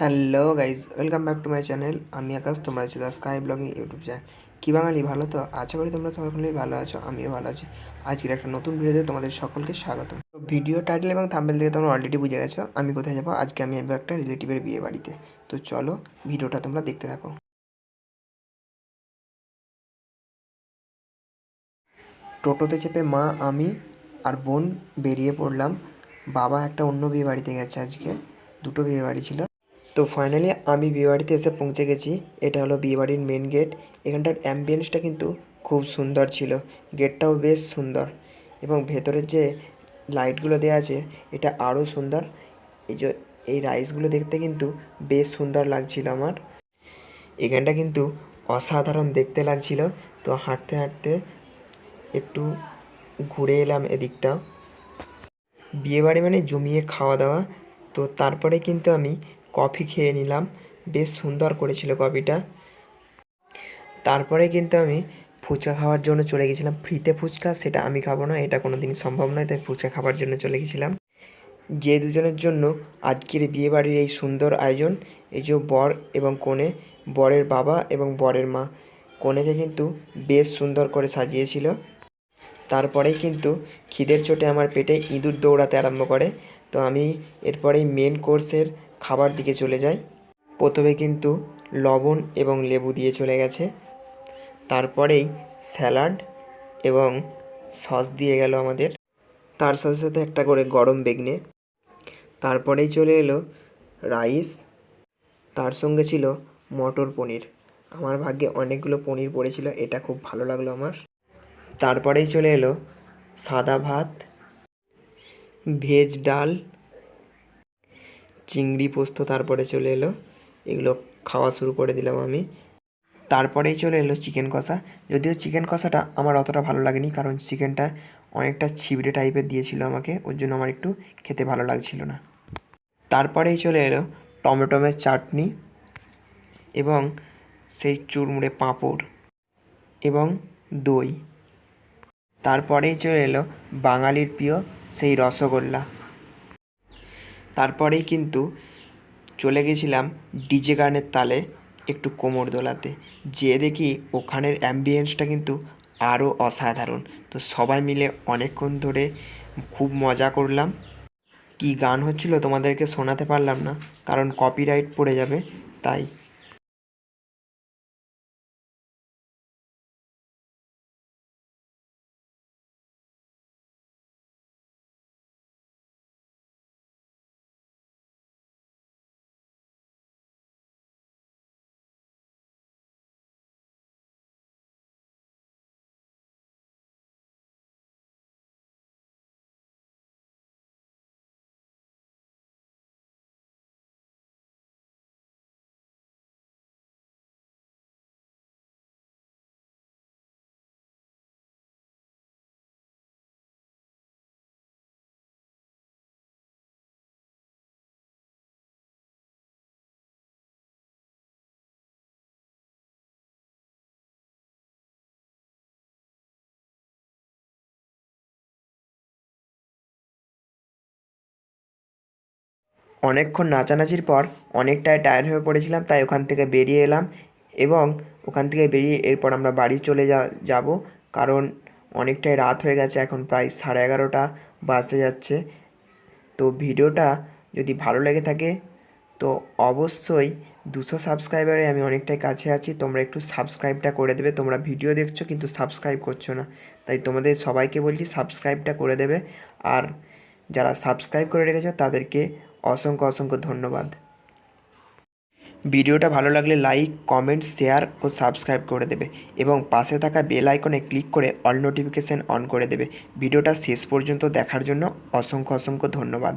Hello guys welcome back to my channel. আমি আকাশ, তোমরা আছো the sky blogging YouTube channel. কী বাঙালি, ভালো তো? আশা করি তোমরা সকলেই ভালো আছো, আমিও ভালো আছি। আজকের একটা নতুন ভিডিওতে তোমাদের সকলকে স্বাগত ভিডিও টাইটেল এবং থাম্বেল থেকে তোমরা অলরেডি বুঝে গেছো, আমি কোথায় যাব? আজকে আমি যাব একটা রিলেটিভের বিয়ে বাড়িতে। তো চলো ভিডিওটা তোমরা দেখতে থাকো। টোটোতে চেপে মা, আমি আর বোন বেরিয়ে পড়লাম। বাবা একটা অন্য বিয়ে বাড়িতে গেছে আজকে। দুটো বিয়ে বাড়ি ছিল। তো ফাইনালি আমি বিয়েবাড়িতে এসে পৌঁছে গেছি। এটা হলো বিয়েবাড়ির মেন গেট এখানটার অ্যাম্বিয়েন্সটা কিন্তু খুব সুন্দর ছিল। গেটটাও বেশ সুন্দর। এবং ভেতরের যে লাইটগুলো দেওয়া আছে, এটা আরও সুন্দর। এই যে, এই রাইসগুলো দেখতে কিন্তু বেশ সুন্দর লাগছিল আমার। এখানটা কিন্তু অসাধারণ দেখতে লাগছিল। তো হাঁটতে হাঁটতে একটু ঘুরে এলাম এদিকটা বিয়েবাড়ি মানে জমিয়ে খাওয়া দাওয়া। তো তারপরে কিন্তু আমি কফি খেয়ে নিলাম। বেশ সুন্দর করেছিল কফিটা। তারপরে কিন্তু আমি ফুচকা খাওয়ার জন্য চলে গেছিলাম। ফ্রিতে ফুচকা সেটা আমি খাব না, এটা কোনো দিন সম্ভব নয়, তাই ফুচকা খাওয়ার জন্য চলে গেছিলাম। যে দুজনের জন্য আজকের বিয়েবাড়ির এই সুন্দর আয়োজন, এই যে বর এবং কনে, বরের বাবা এবং বরের মা, কনেকে কিন্তু বেশ সুন্দর করে সাজিয়েছিল। তারপরেই কিন্তু খিদের চোটে আমার পেটে ইঁদুর দৌড়াতে আরম্ভ করে। তো আমি এরপরেই মেন কোর্সের খাবার দিকে চলে যায়। প্রথমে কিন্তু লবণ এবং লেবু দিয়ে চলে গেছে। তারপরেই স্যালাড এবং সস দিয়ে গেল আমাদের। তার সাথে সাথে একটা করে গরম বেগনে। তারপরেই চলে এলো রাইস। তার সঙ্গে ছিল মটর পনির। আমার ভাগ্যে অনেকগুলো পনির পড়েছিল, এটা খুব ভালো লাগল আমার। তারপরেই চলে এলো সাদা ভাত, ভেজ ডাল চিংড়ি পোস্ত তারপরে চলে এলো। এগুলো খাওয়া শুরু করে দিলাম আমি। তারপরেই চলে এলো চিকেন কষা। যদিও চিকেন কষাটা আমার অতটা ভালো লাগেনি, কারণ চিকেনটা অনেকটা ছিবড়ে টাইপের দিয়েছিল আমাকে, ওর জন্য আমার একটু খেতে ভালো লাগছিল না। তারপরেই চলে এলো টমেটোমের চাটনি এবং সেই চুরমুড়ে পাঁপড় এবং দই। তারপরেই চলে এলো বাঙালির প্রিয় সেই রসগোল্লা। তারপরেই কিন্তু চলে গেছিলাম ডিজে গানের তালে একটু কোমর দোলাতে। যেয়ে দেখি ওখানের অ্যাম্বিয়েন্সটা কিন্তু আরও অসাধারণ। তো সবাই মিলে অনেকক্ষণ ধরে খুব মজা করলাম। কি গান হচ্ছিল তোমাদেরকে শোনাতে পারলাম না, কারণ কপিরাইট পড়ে যাবে, তাই অনেকক্ষণ নাচানাচির পর অনেকটাই টায়ার্ড হয়ে পড়েছিলাম, তাই ওখান থেকে বেরিয়ে এলাম এবং ওখান থেকে বেরিয়ে এরপর আমরা বাড়ি চলে যা, যাব। কারণ অনেকটাই রাত হয়ে গেছে, এখন প্রায় সাড়ে এগারোটা বাজতে যাচ্ছে। তো ভিডিওটা যদি ভালো লেগে থাকে, তো অবশ্যই দুশো সাবস্ক্রাইবারে আমি অনেকটাই কাছে আছি। তোমরা একটু সাবস্ক্রাইবটা করে দেবে। তোমরা ভিডিও দেখছ কিন্তু সাবস্ক্রাইব করছ না। তাই তোমাদের সবাইকে বলছি সাবস্ক্রাইবটা করে দেবে। আর যারা সাবস্ক্রাইব করে রেখেছো তাদেরকে অসংখ্য অসংখ্য ধন্যবাদ। ভিডিওটা ভালো লাগলে লাইক, কমেন্ট, শেয়ার ও সাবস্ক্রাইব করে দেবে এবং পাশে থাকা বেল আইকনে ক্লিক করে অল নোটিফিকেশান অন করে দেবে। ভিডিওটা শেষ পর্যন্ত দেখার জন্য অসংখ্য অসংখ্য ধন্যবাদ।